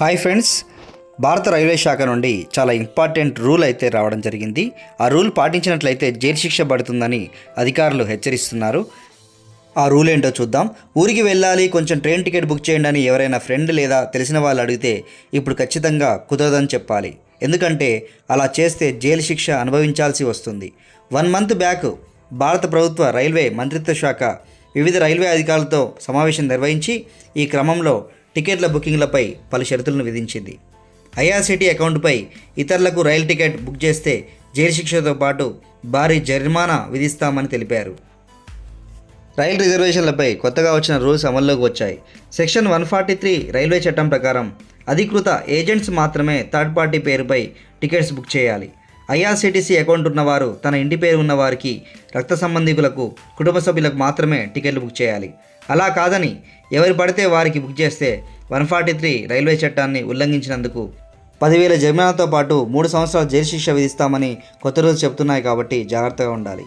Hi friends భారత railway శాఖ నుండి చాలా ఇంపార్టెంట్ రూల్ అయితే రావడం జరిగింది. ఆ రూల్ పాటించినట్లయితే జైలు శిక్ష పడుతుందని అధికారులు హెచ్చరిస్తున్నారు. ఆ రూల్ ఏంటో చూద్దాం. ఊరికి వెళ్ళాలి కొంచెం ట్రైన్ టికెట్ బుక్ చేయండి అని ఎవరైనా ఫ్రెండ్ లేదా తెలిసిన వాళ్ళు అడిగితే ఇప్పుడు ఖచ్చితంగా కుదరదని చెప్పాలి. ఎందుకంటే అలా చేస్తే జైలు శిక్ష అనుభవించాల్సి వస్తుంది. వన్ మంత్ బ్యాక్ భారత ప్రభుత్వ రైల్వే మంత్రిత్వ శాఖ వివిధ రైల్వే అధికారులతో సమావేశం నిర్వహించి ఈ క్రమంలో టికెట్ల బుకింగ్లపై పలు షరతులను విధించింది. ఐఆర్సిటీ అకౌంట్పై ఇతరులకు రైలు టికెట్ బుక్ చేస్తే జైలు శిక్షతో పాటు భారీ జరిమానా విధిస్తామని తెలిపారు. రైలు రిజర్వేషన్లపై కొత్తగా వచ్చిన రూల్స్ అమల్లోకి వచ్చాయి. Section one forty three railway చట్టం ప్రకారం అధికృత ఏజెంట్స్ మాత్రమే థర్డ్ పార్టీ పేరుపై టికెట్స్ బుక్ చేయాలి. ఐఆర్సీటీసీ అకౌంట్ ఉన్నవారు తన ఇంటి పేరు ఉన్నవారికి రక్త సంబంధికులకు కుటుంబ సభ్యులకు మాత్రమే టికెట్లు బుక్ చేయాలి. అలా కాదని ఎవరు పడితే వారికి బుక్ చేస్తే వన్ ఫార్టీ త్రీ రైల్వే చట్టాన్ని ఉల్లంఘించినందుకు పదివేల జరిమానాతో పాటు మూడు సంవత్సరాల జైలు శిక్ష విధిస్తామని కొత్త రోజు చెబుతున్నాయి కాబట్టి జాగ్రత్తగా ఉండాలి.